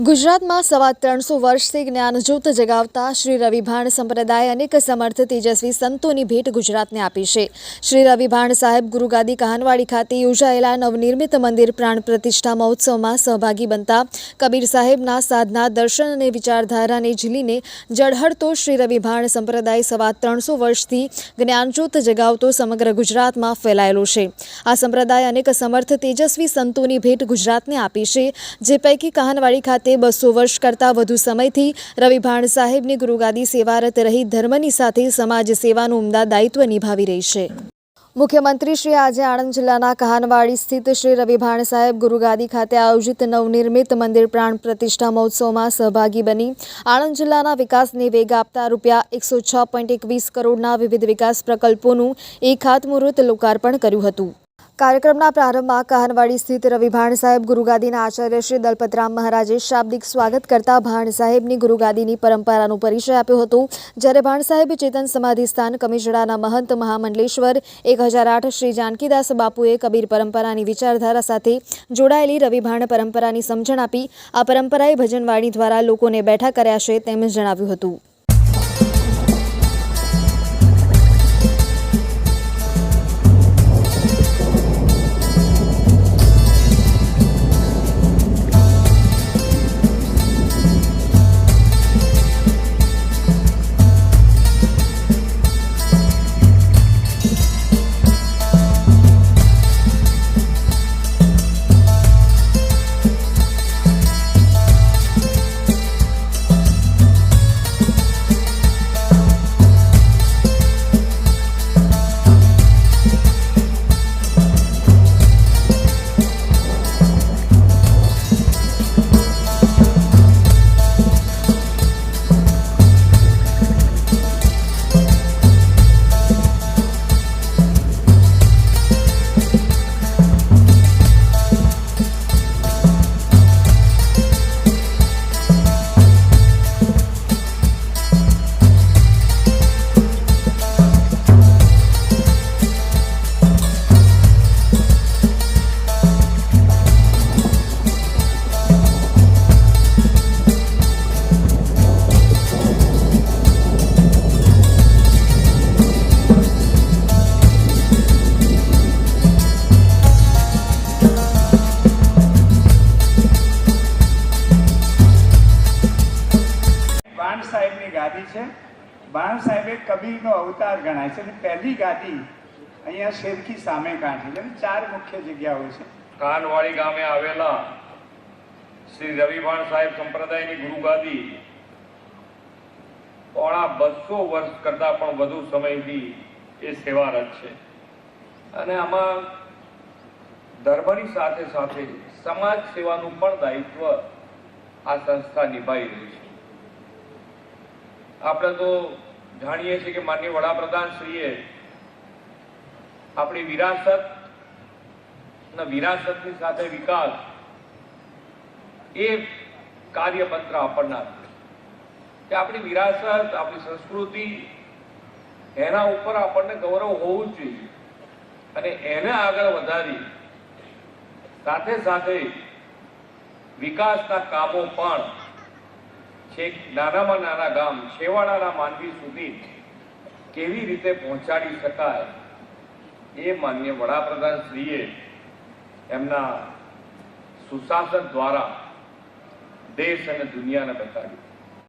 ગુજરાતમાં સવા ત્રણસો વર્ષથી જ્ઞાનજ્યોત જગાવતા શ્રી રવિભાણ સંપ્રદાય અનેક સમર્થ તેજસ્વી સંતોની ભેટ ગુજરાતને આપી છે. શ્રી રવિભાણ સાહેબ ગુરુગાદી કહાનવાડી ખાતે યોજાયેલા નવનિર્મિત મંદિર પ્રાણ પ્રતિષ્ઠા મહોત્સવમાં સહભાગી બનતા કબીર સાહેબના સાધના, દર્શન અને વિચારધારાને ઝીલીને જળહળતો શ્રી રવિભાણ સંપ્રદાય સવા ત્રણસો વર્ષથી જ્ઞાનજ્યોત જગાવતો સમગ્ર ગુજરાતમાં ફેલાયેલો છે. આ સંપ્રદાય અનેક સમર્થ તેજસ્વી સંતોની ભેટ ગુજરાતને આપી છે, જે પૈકી કહાનવાડી ખાતે બસો વર્ષ કરતાં વધુ સમયથી રવિભાણ સાહેબની ગુરુગાદી સેવારત રહી ધર્મની સાથે સમાજ સેવાનું ઉમદા દાયિત્વ નિભાવી રહી છે. મુખ્યમંત્રી શ્રી આજે આણંદ જિલ્લાના કહાનવાડી સ્થિત શ્રી રવિભાણ સાહેબ ગુરુગાદી ખાતે આયોજિત નવનિર્મિત મંદિર પ્રાણ પ્રતિષ્ઠા મહોત્સવમાં સહભાગી બની આણંદ જિલ્લાના વિકાસને વેગ આપતા રૂપિયા એકસો છ પોઈન્ટ એકવીસ કરોડના વિવિધ વિકાસ પ્રકલ્પોનું એક ખાતમુહૂર્ત લોકાર્પણ કર્યું હતું. કાર્યક્રમના પ્રારંભમાં કહાનવાડી સ્થિત રવિભાણ સાહેબ ગુરુગાદીના આચાર્ય શ્રી દલપતરામ મહારાજે શાબ્દિક સ્વાગત કરતા ભાણ સાહેબની ગુરુગાદીની પરંપરાનો પરિચય આપ્યો હતો. જ્યારે ભાણ સાહેબ ચેતન સમાધિ સ્થાન કમિજડાના મહંત મહામંડલેશ્વર એક હજાર આઠ શ્રી જાનકીદાસ બાપુએ કબીર પરંપરાની વિચારધારા સાથે જોડાયેલી રવિભાણ પરંપરાની સમજણ આપી, આ પરંપરાએ ભજનવાણી દ્વારા લોકોને બેઠા કર્યા છે તેમ જણાવ્યું હતું. સાહેબની ગાદી છે. બાણ સાહેબે કબીરનો અવતાર ગણાય છે અને પહેલી ગાદી અહીંયા શેરખી સામે કાંઠી છે. ચાર મુખ્ય જગ્યાઓ છે. કાનવાડી ગામે આવેલા શ્રી રવિભાણ સાહેબ સંપ્રદાયની ગુરુગાદી પોણા બસો વર્ષ કરતા પણ વધુ સમયથી એ સેવારત છે. અને આમાં ધર્મની સાથે સાથે સમાજ સેવાનું પણ દાયિત્વ આ સંસ્થા નિભાવી રહી છે. આપણે તો જાણીએ છીએ કે માનનીય વડાપ્રધાન શ્રીએ આપણી વિરાસત અને વિરાસતની સાથે વિકાસ એ કાર્યપત્ર આપણને કે આપણી વિરાસત, આપણી સંસ્કૃતિ એના ઉપર આપણને ગૌરવ હોવું જ જોઈએ. અને એને આગળ વધારી સાથે સાથે વિકાસના કામો પણ છેક નાનામાં નાના ગામ છેવાડાના માનવી સુધી કેવી રીતે પહોંચાડી શકાય એ માન્ય વડાપ્રધાન શ્રીએ એમના સુશાસન દ્વારા દેશ અને દુનિયાને બતાવ્યું.